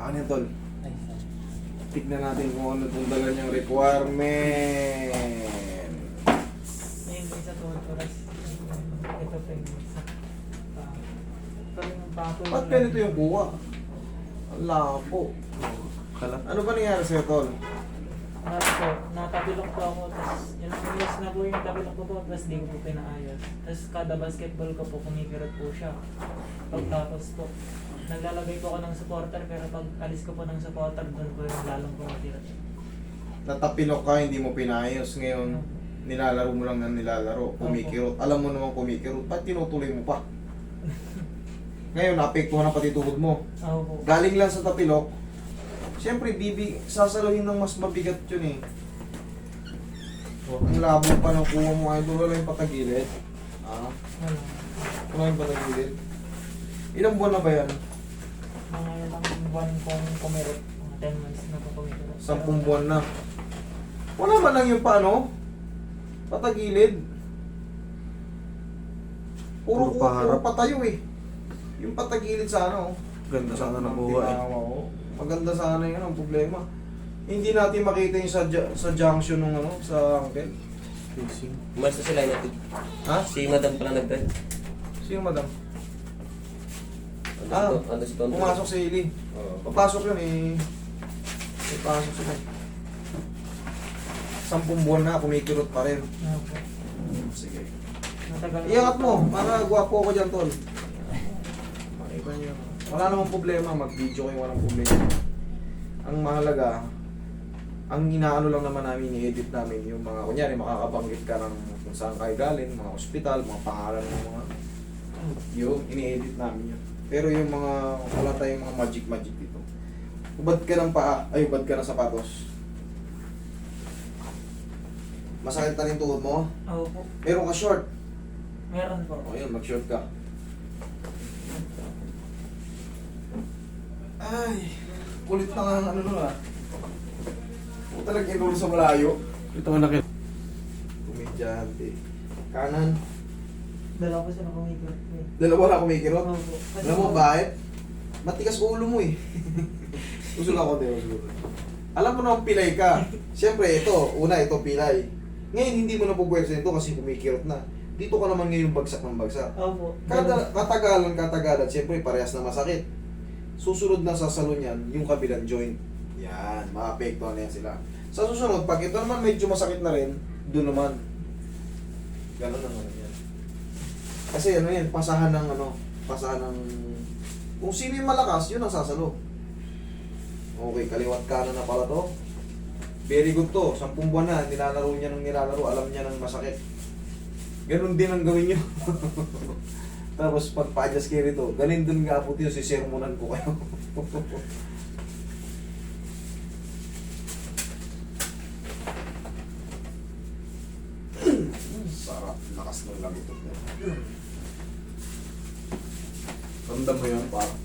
Akin yan, tol. Tignan natin kung ano itong dala niyang requirement. Isa to, oras. Ito pa yung isa. Ito yung bago. Ba't ganito yung kuha? Ang labo. Kalat. Ano ba nangyari sa'yo, tol? Ano po, natabilok po ako, tapos yun ang years na po yung tabilok ko po, tapos di ko po pinaayos. Tapos kada basketball ko po, kumikirot po siya. Pagtapos po, naglalagay po ako ng supporter, pero pag alis ko po ng supporter, doon po yung lalong kumikirot. Natapilok ka, hindi mo pinayos. Ngayon, nilalaro mo lang ng nilalaro. Kumikirot. Alam mo naman kumikirot. Ba't tinutuloy mo pa? Ngayon, naapektuhan na pati tuhod mo. Po. Galing lang sa tapilok. Siyempre, bibi, sasaluhin ng mas mabigat yun eh. Ang labo pa ng kuha mo, idol. Wala yung patagilid. Ah, Wala. yung patagilid. Ilang buwan na ba yan? Mga ilang buwan kong kumirot. Mga 10 months na po kumikirot. Sampung buwan na. Wala man lang yung paano? Patagilid. Puro, Puro puro, patayo eh. Yung patagilid sa ano. Ganda sana nakuha eh. tinawa ko. Maganda sana yun ang problema. Hindi natin makita yung sa, ju- sa junction ng ano, sa angkel. Facing. Umalis na sila natin. Ha? Si Madam pala nag-drive. Sino madam? Ano Ah, si Don- ano si Don? Pumasok si Ili. Oo. Papasok yun eh. Papasok sila. Sampung buwan na, kumikirot pa rin. Oo po. Sige. Matagal na Iangat mo, para gwapo ako dyan, tol. Makita niyo. Wala namang problema, mag-video kayo, walang problema. Ang mahalaga, ang inaano lang naman namin, i-edit namin yung mga, kunyari, makakabanggit ka ng kung saan kayo galing, mga ospital, mga pangalan ng mga, yun, ini-edit namin yun. Pero yung mga, wala tayong mga magic-magic dito. Ubad ka ng paa, ay ubad ka ng sapatos. Masakit na rin tuhod mo? Oo po. Meron ka short. Meron po. O yun, mag-short ka. Ay, kulit na nga ang ano nun ah. Kung talagang inuro sa malayo. Ito ang laki. Kumidyante. Kanan. Dalawa ko sila kumikirot. eh. Dalawa na kumikirot. Oo po. Kasi Alam mo po- bakit? Matigas ulo mo eh. Usul ako din, usul. Alam mo naman pilay ka. Siyempre, ito, una, ito pilay. Ngayon, hindi mo na pupuwersa ito kasi kumikirot na. Dito ka naman ngayon bagsak ng bagsak. Oo po. Kada katagalan, katagalan, siyempre parehas na masakit. Susunod na sa salon yan, yung kabilang joint. Yan, maapektuhan na yan sila. Sa susunod, pag ito naman medyo masakit na rin, doon naman. Ganun naman yan. Kasi ano yan, pasahan ng ano, pasahan ng... Kung sino yung malakas, yun ang sasalo. Okay, kaliwat kanan na pala to. Very good to. Sampung buwan na, nilalaro niya ng nilalaro, alam niya ng masakit. Ganun din ang gawin nyo. Tapos pag pa-adjust kayo rito, galing dun nga po tiyo, sisermonan ko kayo. Sarap, lakas ng lagitot niya. Ramdam mo yun, parang.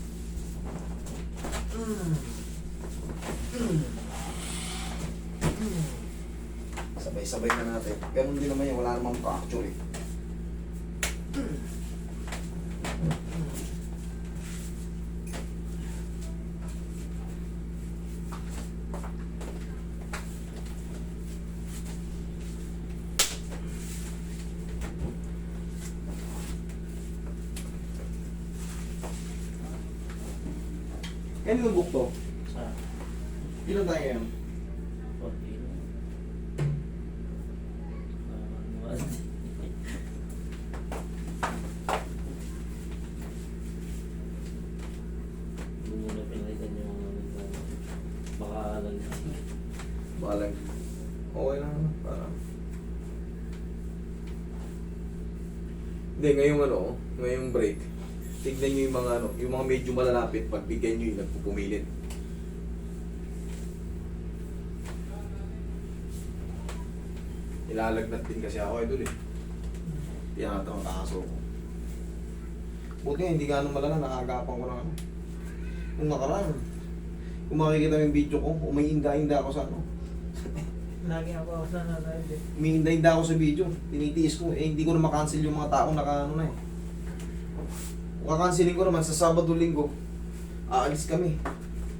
Sabay-sabay na natin. Ganun din naman yan, wala namang fracture eh. Kaya nito book to? Sa Ilan tayo ngayon? 14. Ah, ano Hindi mo na pinalitan yung ano, baka lang. Balag. Okay lang, parang. Hindi, ngayong ano, ngayong break, tignan nyo yung mga ano, yung mga medyo malalapit, pagbigyan nyo yung nagpupumilit. Ilalagnat din kasi ako idol eh. Pinakata ang kaso ko. Buti nga, hindi gano'ng malala, nakagapan ko ng ano. Nung nakaraan, kung makikita mo yung video ko, umiinda-inda ako sa ano. Lagi ako sa nanonood eh. Umiinda-inda ako sa video. Tinitiis ko. Eh, hindi ko na makancel yung mga taong naka ano na eh. Kung kakancelin ko naman sa Sabado Linggo, aalis kami.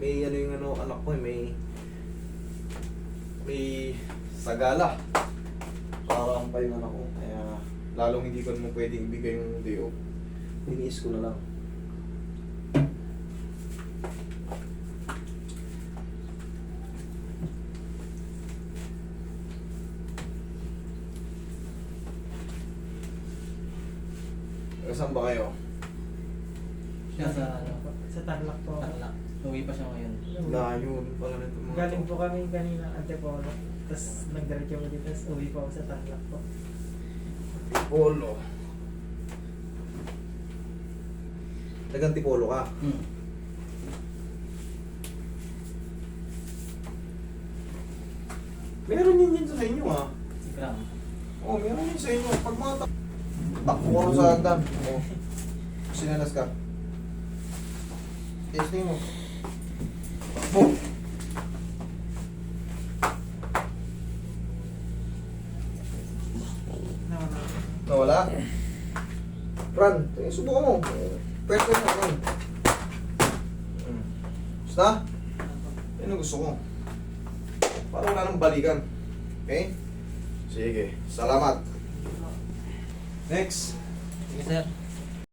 May ano yung ano, anak ko eh, may... May sagala. Parang pa yung anak ko. Kaya lalong hindi ko naman pwedeng ibigay yung day off. Niniis ko na lang. Saan ba kayo? Siya sa ano, Sa Tarlac po. Tarlac. Uwi pa siya ngayon. Layo pala nito mga Galing po kami kanina Antipolo. Tapos nagdiretso mo dito. Tapos uwi po ako sa Tarlac po. Polo. Nagantipolo ka. Hmm. Meron yun yun sa inyo ah. Si Gram. Oo, oh, meron yun sa inyo. Pag mga. Takbo ka sa hagdan. Oo. Sinalas ka. Testing mo. Takbo. Nawala. Fran, eh, subukan mo. Pwede mo. Fran. Hmm. Basta? Yan ang gusto ko. Para wala nang balikan. Okay? Sige. Salamat. Next. Sige sir.